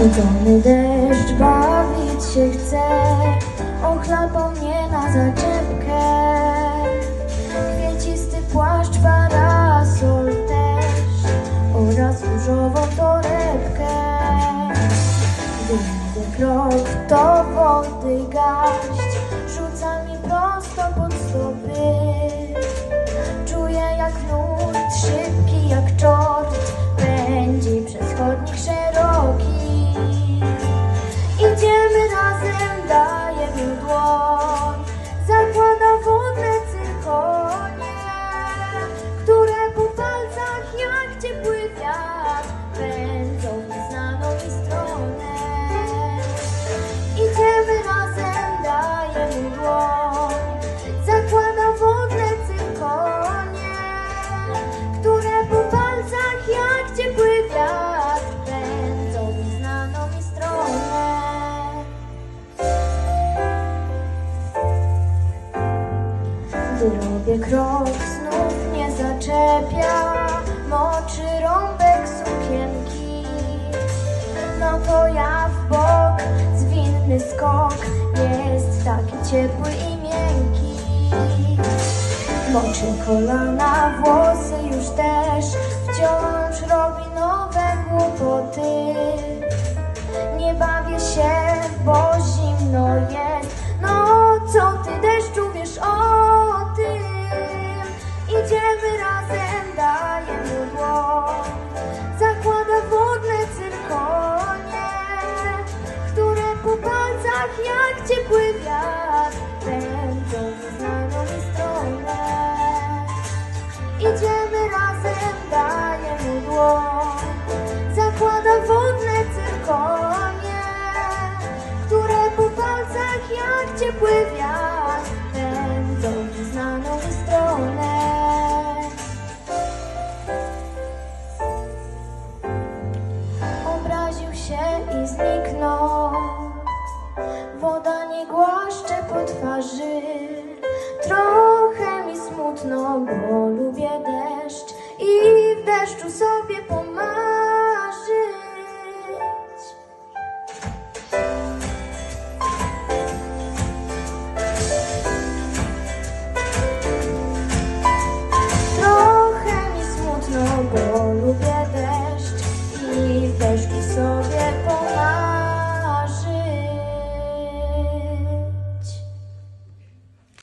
Czarny deszcz bawić się chce, ochlapał mnie na zaczepkę. Kviecisty płaszcz, parasol też oraz różową torebkę. Gdy krok, to wody garść rzuca mi prosto pod Gdy krok, znów mnie zaczepia, moczy rąbek sukienki. No to ja w bok, zwinny skok, jest taki ciepły i miękki. Moczy kolana, włosy już też, wciąż robi nowe głupoty. Nie bawię się, bo zimno jest. Jak ciepły no more.